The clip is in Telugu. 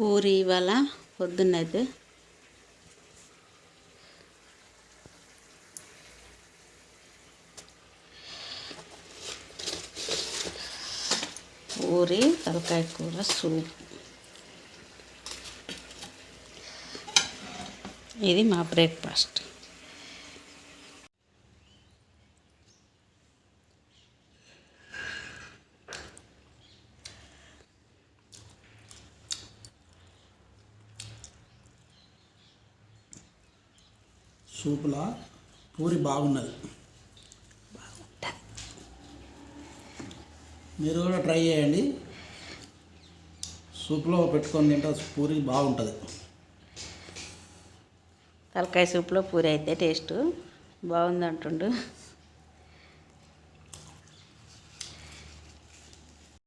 పూరి ఇవాళ పొద్దున్నైతే. పూరి తలకాయ కూర సూప్. ఇది మా బ్రేక్ఫాస్ట్. సూపులా పూరి బాగున్నది. మీరు కూడా ట్రై చేయండి. సూప్లో పెట్టుకొని తింటే పూరి బాగుంటుంది. తలకాయ సూప్లో పూరి అయితే టేస్ట్ బాగుంది అంటుండు